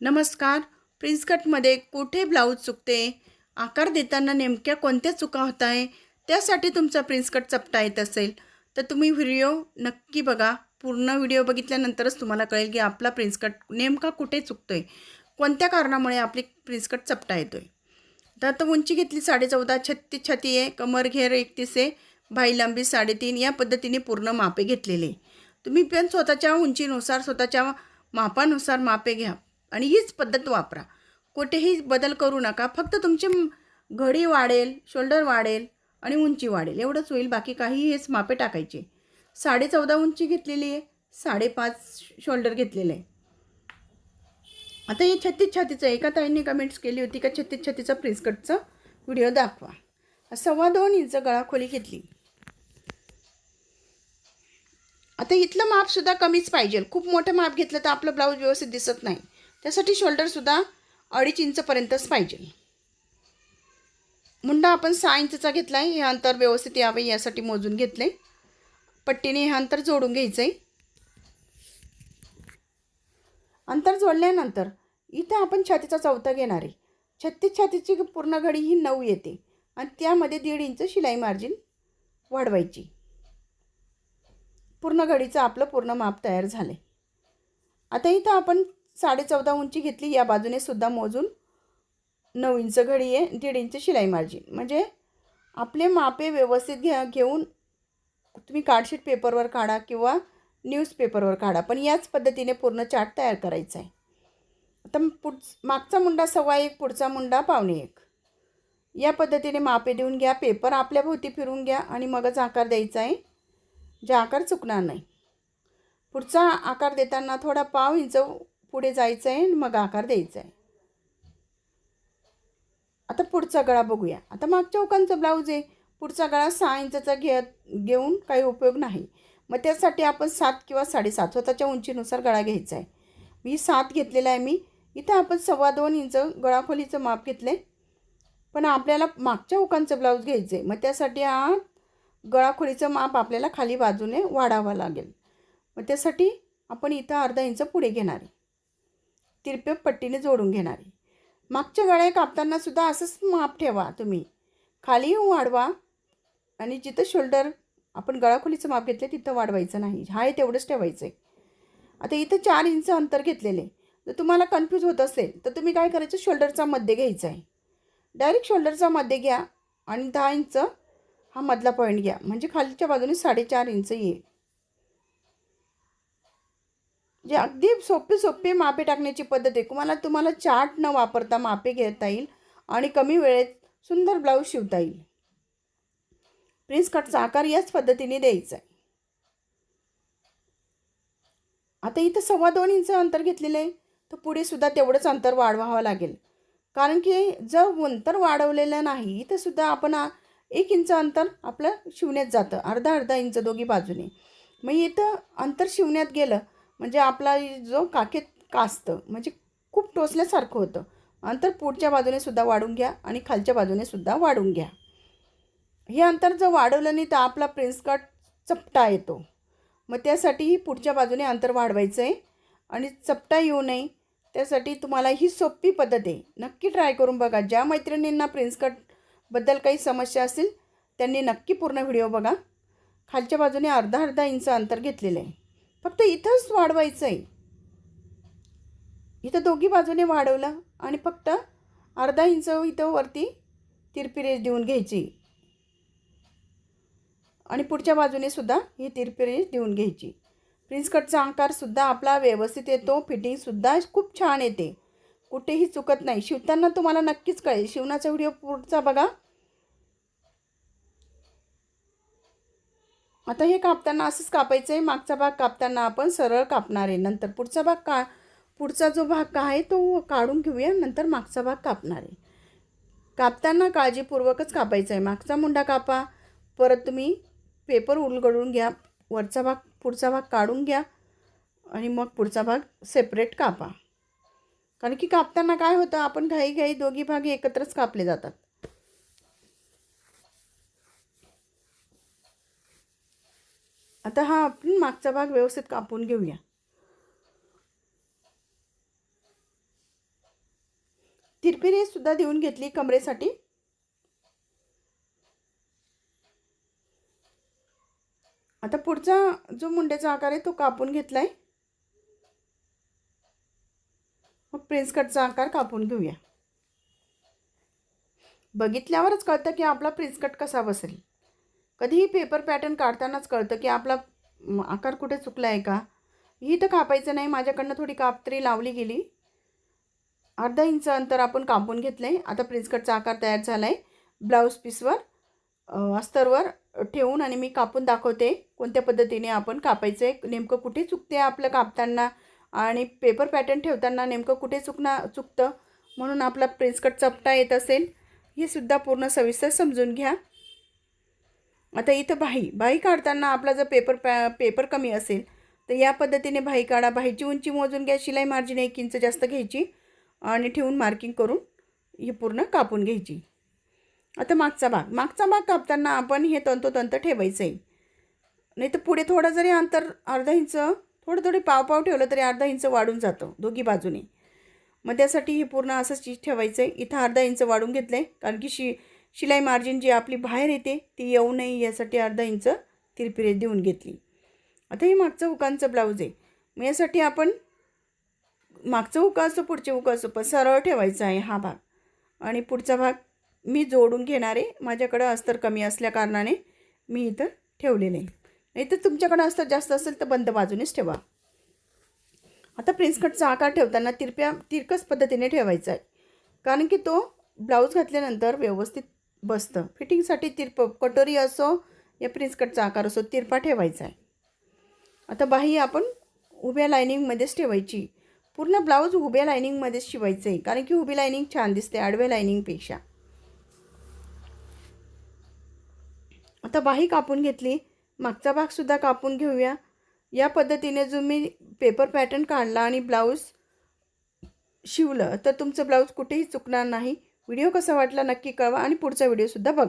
नमस्कार. प्रिन्स कटमध्ये कुठे ब्लाऊज चुकते? आकार देताना नेमक्या कोणत्या चुका होत आहे त्यासाठी तुमचा प्रिन्स कट चपटा येत असेल. तर तुम्ही व्हिडिओ नक्की बघा. पूर्ण व्हिडिओ बघितल्यानंतरच तुम्हाला कळेल की आपला प्रिन्स कट नेमका कुठे चुकतो आहे कोणत्या कारणामुळे आपली प्रिन्स कट चपटा येतो आहे तर आता उंची घेतली साडे चौदा छत्तीस छाती आहे कमर घेर एकतीस आहे भाई लांबी साडेतीन या पद्धतीने पूर्ण मापे घेतलेले. आहे. तुम्ही पण स्वतःच्या उंचीनुसार स्वतःच्या मापानुसार मापे घ्या. आणि हीच पद्धत वापरा. कुठेही बदल करू नका. फक्त तुमची घडी वाढेल शोल्डर वाढेल आणि उंची वाढेल. एवढंच होईल. बाकी काही हेच मापे टाकायचे. साडे चौदा उंची घेतलेली आहे. साडेपाच शोल्डर घेतलेलं आहे. आता हे छत्तीस छातीचं एका ताईंनी कमेंट्स केली होती का छत्तीस छातीचा प्रिन्स कटचा व्हिडिओ दाखवा. सव्वा दोन इंच गळाखोली घेतली. आता इथलं मापसुद्धा कमीच पाहिजे. खूप मोठं माप घेतलं तर आपलं ब्लाऊज व्यवस्थित दिसत नाही. त्यासाठी शोल्डरसुद्धा अडीच इंचपर्यंतच पाहिजे. मुंडा आपण सहा इंचचा घेतला आहे हे अंतर व्यवस्थित यावे यासाठी मोजून घेतले पट्टीने हे अंतर जोडून घ्यायचं आहे अंतर जोडल्यानंतर इथं आपण छातीचा चौथा घेणार आहे. छत्तीस छातीची पूर्ण घडी ही नऊ येते आणि त्यामध्ये दीड इंच शिलाई मार्जिन वाढवायची. पूर्ण घडीचं आपलं पूर्ण माप तयार झालं आहे आता इथं आपण साडे चौदा उंची घेतली या बाजूने सुद्धा मोजून नऊ इंच घडी आहे दीड इंच शिलाई मार्जिन म्हणजे आपले मापे व्यवस्थित घ्या घेऊन तुम्ही कार्डशीट पेपरवर काढा किंवा न्यूजपेपरवर काढा. पण याच पद्धतीने पूर्ण चार्ट तयार करायचा आहे. आता पुढ मागचा मुंडा सव्वा एक पुढचा मुंडा पावणे एक. या पद्धतीने मापे देऊन घ्या पेपर आपल्याभोवती फिरून घ्या आणि मगच आकार द्यायचा आहे. जे आकार चुकणार नाही. पुढचा आकार देताना थोडा पाव इंच पुढे जायचं आहे आणि मग आकार द्यायचा आहे आता पुढचा गळा बघूया. आता मागच्या ओकांचं ब्लाऊज आहे. पुढचा गळा सहा इंचाचा घे घेऊन काही उपयोग नाही. मग त्यासाठी आपण सात किंवा साडेसात स्वतःच्या उंचीनुसार गळा घ्यायचा आहे मी सात घेतलेला आहे मी. इथं आपण सव्वा दोन इंच गळाखोलीचं माप घेतलं आहे पण आपल्याला मागच्या उकांचं ब्लाऊज घ्यायचं आहे मग त्यासाठी हा गळाखोलीचं माप आपल्याला खाली बाजूने वाढावं लागेल. मग त्यासाठी आपण इथं अर्धा इंच पुढे घेणार आहे. तिरप्या पट्टीने जोडून घेणार. आहे मागच्या गळ्या कापताना सुद्धा असंच माप ठेवा तुम्ही. खाली वाढवा. आणि जिथं शोल्डर आपण गळाखोलीचं माप घेतलं तिथं वाढवायचं नाही. हा आहे तेवढंच ठेवायचं आहे आता इथं चार इंच अंतर घेतलेले. जर तुम्हाला कन्फ्यूज होत असेल तर तुम्ही काय करायचं? शोल्डरचा मध्ये घ्यायचा आहे डायरेक्ट शोल्डरचा मध्ये घ्या आणि दहा इंच हा मधला पॉईंट घ्या. म्हणजे खालच्या बाजूने साडेचार इंच येईल. जे अगदी सोपे सोपे मापे टाकण्याची पद्धत आहे. तुम्हाला तुम्हाला चार्ट न वापरता मापे घेता येईल आणि कमी वेळेत सुंदर ब्लाऊज शिवता येईल. प्रिन्स कटचा आकार याच पद्धतीने द्यायचा आहे. आता इथं सव्वा दोन इंच अंतर घेतलेलं आहे. तर पुढे सुद्धा तेवढंच अंतर वाढवावं लागेल. कारण की जर अंतर वाढवलेलं नाही तर सुद्धा आपण एक इंच अंतर आपलं शिवण्यात जातं. अर्धा अर्धा इंच दोघी बाजूने. मग इथं अंतर शिवण्यात गेलं म्हणजे आपला जो काखेत कासतं म्हणजे खूप टोचल्यासारखं होतं. अंतर पुढच्या बाजूने सुद्धा वाढून घ्या आणि खालच्या बाजूने सुद्धा वाढून घ्या. हे अंतर जर वाढवलं नाही तर आपला प्रिन्स कट चपटा येतो. मग त्यासाठीही पुढच्या बाजूने अंतर वाढवायचं आहे आणि चपटा येऊ नये. त्यासाठी तुम्हाला ही सोपी पद्धत आहे. नक्की ट्राय करून बघा. ज्या मैत्रिणींना प्रिन्स कटबद्दल काही समस्या असतील त्यांनी नक्की पूर्ण व्हिडिओ बघा. खालच्या बाजूने अर्धा अर्धा इंच अंतर घेतलेलं आहे. फक्त इथंच वाढवायचं आहे इथं दोघी बाजूने वाढवलं आणि फक्त अर्धा इंच इथं वरती तिरपिरेज देऊन घ्यायची. आणि पुढच्या बाजूने सुद्धा ही तिरपिरेज देऊन घ्यायची. प्रिन्स कटचा आकारसुद्धा आपला व्यवस्थित येतो फिटिंगसुद्धा खूप छान येते. कुठेही चुकत नाही. शिवताना तुम्हाला नक्कीच कळेल. शिवणाचा व्हिडिओ पुढचा बघा. आता हे कापताना असंच कापायचं आहे मागचा भाग कापताना आपण सरळ कापणार आहे. नंतर पुढचा भाग का पुढचा जो भाग का आहे तो काढून घेऊया. नंतर मागचा भाग कापणार आहे. कापताना काळजीपूर्वकच कापायचं आहे मागचा मुंडा कापा. परत तुम्ही पेपर उलगडून घ्या. वरचा भाग पुढचा भाग काढून घ्या. आणि मग पुढचा भाग सेपरेट कापा. कारण की कापताना काय होतं आपण घाई घाई दोघी भाग एकत्रच कापले जातात. आता हा आपण मागचा भाग व्यवस्थित कापून घेऊया. तिरपिरे सुद्धा देऊन घेतली कमरेसाठी. आता पुढचा जो मुंड्याचा आकार आहे तो कापून घेतलाय. मग प्रिन्स कटचा आकार कापून घेऊया. बघितल्यावरच कळतं की आपला प्रिन्स कट कसा बसेल. कधीही पेपर पॅटर्न काढतानाच कळतं की आपला आकार कुठे चुकला आहे का? ही तर कापायचं नाही. माझ्याकडनं थोडी कापतरी लावली गेली. अर्धा इंच अंतर आपण कापून घेतलं आहे आता प्रिन्स कटचा आकार तयार झाला आहे ब्लाऊज पीसवर अस्तरवर ठेवून आणि मी कापून दाखवते कोणत्या पद्धतीने आपण कापायचं आहे नेमकं कुठे चुकते आपलं कापताना आणि पेपर पॅटर्न ठेवताना नेमकं कुठे चुकणार चुकतं म्हणून आपला प्रिन्सकट चपटा येत असेल हे सुद्धा पूर्ण सविस्तर समजून घ्या. आता इथं बाही बाही काढताना आपला जर पेपर पॅ पेपर कमी असेल तर या पद्धतीने बाही काढा. बाहीची उंची मोजून घ्या शिलाई मार्जिन एक इंच जास्त घ्यायची आणि ठेवून मार्किंग करून ही पूर्ण कापून घ्यायची. आता मागचा भाग मागचा भाग कापताना आपण हे तंतोतंत ठेवायचं आहे नाही तर पुढे थोडं जरी अंतर अर्धा इंच थोडं थोडी पाव पाव ठेवलं तरी अर्धा इंच वाढून जातं दोघी बाजूने. मग त्यासाठी हे पूर्ण असं चीज ठेवायचं आहे इथं अर्धा इंच वाढून घेतलं आहे कारण की शि शिलाई मार्जिन जी आपली बाहेर येते ती येऊ नये यासाठी अर्धा इंच तिरपिरे देऊन घेतली. आता हे मागचं हुकांचं ब्लाऊज आहे. मग यासाठी आपण मागचं हुका असो पुढचे हुका असो पण सरळ ठेवायचा आहे हा भाग. आणि पुढचा भाग मी जोडून घेणार आहे. माझ्याकडं अस्तर कमी असल्याकारणाने मी इथं ठेवले नाही. नाही तर तुमच्याकडं अस्तर जास्त असेल तर बंद बाजूनेच ठेवा. आता प्रिन्स कटचा आकार ठेवताना तिरप्या तिरकस पद्धतीने ठेवायचा आहे. कारण की तो ब्लाऊज घातल्यानंतर व्यवस्थित बसतं. फिटिंगसाठी तिरप कटोरी असो या प्रिन्स कटचा आकार असो तिरपा ठेवायचा आहे. आता बाही आपण उभ्या लायनिंगमध्येच ठेवायची. पूर्ण ब्लाऊज उभ्या लायनिंगमध्येच शिवायचं आहे कारण की उभी लायनिंग छान दिसते आडव्या लायनिंगपेक्षा आता बाही कापून घेतली मागचा भागसुद्धा कापून घेऊया. या पद्धतीने जो मी पेपर पॅटर्न काढला आणि ब्लाऊज शिवलं तर तुमचं ब्लाऊज कुठेही चुकणार नाही. व्हिडिओ कसा वाटला नक्की कळवा आणि पुढचा व्हिडिओसुद्धा बघा.